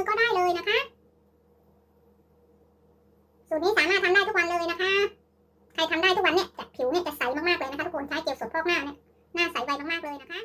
อก็ได้เลยนะคะ สูตรนี้สามารถทำได้ทุกวันเลยนะคะ ใครทำได้ทุกวันเนี่ยจะผิวเนี่ยจะใสมากๆเลยนะคะทุกคนใช้เจลสดพอกหน้าเนี่ยหน้าใสไวมากๆเลยนะคะ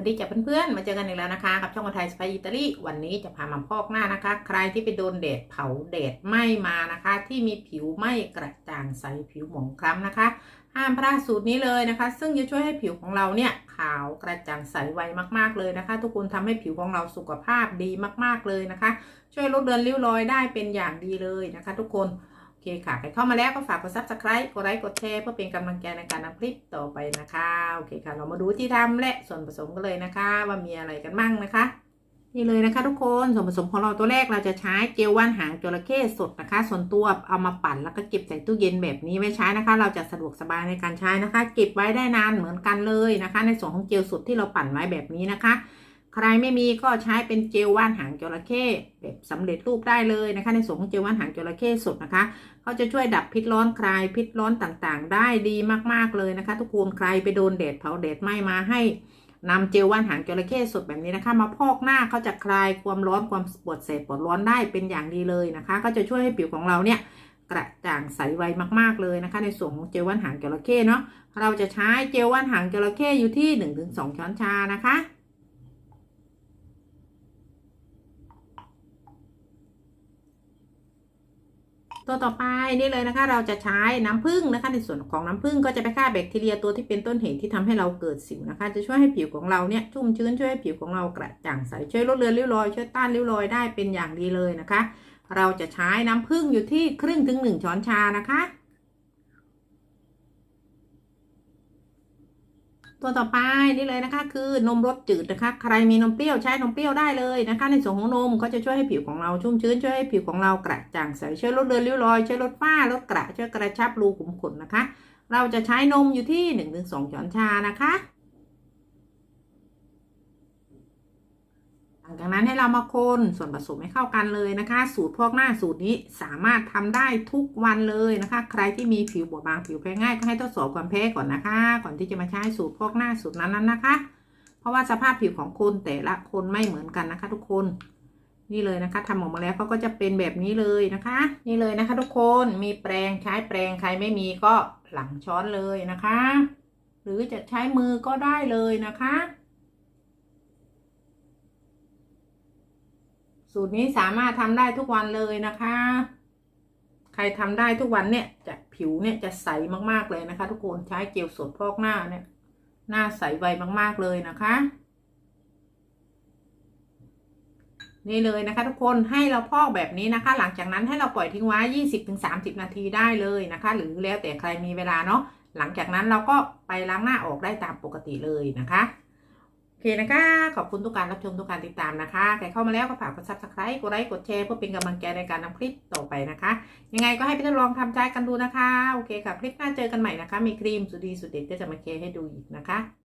วัสดีจ้ะเพื่อนๆ มาเจอกันอีกแล้วนะคะกับช่องคนไทยสไปอิตาลีวันนี้จะพามาพอกหน้านะคะ ใครที่ไปโดนแดดเผาแดดไหม้มานะคะ ที่มีผิวไหม้กระจ่างใสผิวหมองคล้ำนะคะ ห้ามพลาดสูตรนี้เลยนะคะ ซึ่งจะช่วยให้ผิวของเราเนี่ยขาวกระจ่างใสไวมากๆเลยนะคะ ทุกคนทำให้ผิวของเราสุขภาพดีมากๆเลยนะคะ ช่วยลดเลือนริ้วรอยได้เป็นอย่างดีเลยนะคะ ทุกคน อเคค่ะ ใครเข้ามาแล้วก็ฝากกด subscribe กดไลค์กดแชร์เพื่อเป็นกำลังใจในการทำคลิปต่อไปนะคะ โอเคค่ะ เรามาดูที่ทำและส่วนผสมกันเลยนะคะ ว่ามีอะไรกันบ้างนะคะ นี่เลยนะคะ ทุกคนส่วนผสมของเราตัวแรกเราจะใช้เจลว่านหางจระเข้สดนะคะ ส่วนตัวเอามาปั่นแล้วก็เก็บใส่ตู้เย็นแบบนี้ไว้ใช้นะคะ เราจะสะดวกสบายในการใช้นะคะ เก็บไว้ได้นานเหมือนกันเลยนะคะ ในส่วนของเจลสดที่เราปั่นไว้แบบนี้นะคะ ใครไม่มีก็ใช้เป็นเจลว่านหางจระเข้แบบสำเร็จรูปได้เลยนะคะ ในส่วนของเจลว่านหางจระเข้สดนะคะเขาจะช่วยดับพิษร้อนคลายพิษร้อนต่างๆ ได้ดีมากๆเลยนะคะ ทุกคนใครไปโดนแดดเผาแดดไหม้มาให้นำเจลว่านหางจระเข้สดแบบนี้นะคะ มาพอกหน้าเขาจะคลายความร้อนความปวดแสบปวดร้อนได้เป็นอย่างดีเลยนะคะ ก็จะช่วยให้ผิวของเราเนี่ยกระจ่างใสไวมากๆเลยนะคะ ในส่วนของเจลว่านหางจระเข้เนาะเราจะใช้เจลว่านหางจระเข้อยู่ที่ 1-2 ช้อนชานะคะ ตัวต่อไปนี่เลยนะคะ เราจะใช้น้ำผึ้งนะคะ ในส่วนของน้ำผึ้งก็จะไปฆ่าแบคทีเรียตัวที่เป็นต้นเหตุที่ทำให้เราเกิดสิวนะคะ จะช่วยให้ผิวของเราเนี่ยชุ่มชื้นช่วยให้ผิวของเรากระจ่างใสช่วยลดเลือนริ้วรอยช่วยต้านริ้วรอยได้เป็นอย่างดีเลยนะคะ เราจะใช้น้ำผึ้งอยู่ที่ครึ่งถึงหนึ่งช้อนชานะคะ ตัวต่อไปนี่เลยนะคะ คือนมรสจืดนะคะ ใครมีนมเปรี้ยวใช้นมเปรี้ยวได้เลยนะคะ ในส่วนของนมก็จะช่วยให้ผิวของเราชุ่มชื้นช่วยให้ผิวของเรากระจ่างใสช่วยลดเลือนริ้วรอยช่วยลดฝ้าลดกระช่วยกระชับรูขุมขนนะคะ เราจะใช้นมอยู่ที่1นถึงสช้อนชานะคะหลัง จากนั้นให้เรามาคนส่วนผสมให้เข้ากันเลยนะคะ สูตรพอกหน้าสูตรนี้สามารถทำได้ทุกวันเลยนะคะ ใครที่มีผิวบอบบางผิวแพ้ง่ายก็ให้ทดสอบความแพ้ก่อนนะคะ ก่อนที่จะมาใช้สูตรพอกหน้าสูตรนั้นๆนะคะ เพราะว่าสภาพผิวของคนแต่ละคนไม่เหมือนกันนะคะ ทุกคนนี่เลยนะคะทำออกมาแล้วเขาก็จะเป็นแบบนี้เลยนะคะ นี่เลยนะคะ ทุกคนมีแปรงใช้แปรงใครไม่มีก็หลังช้อนเลยนะคะ หรือจะใช้มือก็ได้เลยนะคะ สูตรนี้สามารถทำได้ทุกวันเลยนะคะ ใครทำได้ทุกวันเนี่ยจะผิวเนี่ยจะใสมากๆเลยนะคะ ทุกคนใช้เจลสดพอกหน้าเนี่ย หน้าใสไวมากๆเลยนะคะ นี่เลยนะคะ ทุกคนให้เราพอกแบบนี้นะคะ หลังจากนั้นให้เราปล่อยทิ้งไว้ 20-30 นาทีได้เลยนะคะ หรือแล้วแต่ใครมีเวลาเนาะหลังจากนั้นเราก็ไปล้างหน้าออกได้ตามปกติเลยนะคะ โอเคนะคะ ขอบคุณทุกการรับชมทุกการติดตามนะคะ ใครเข้ามาแล้วก็ฝากกดซับสไครต์กดไลค์กดแชร์เพื่อเป็นกำลังใจในการทำคลิปต่อไปนะคะ ยังไงก็ให้ไปทดลองทำใจกันดูนะคะ โอเคค่ะ คลิปหน้าเจอกันใหม่นะคะ มีครีมสุดดีสุดเด็ดก็จะมาแชร์ให้ดูอีกนะคะ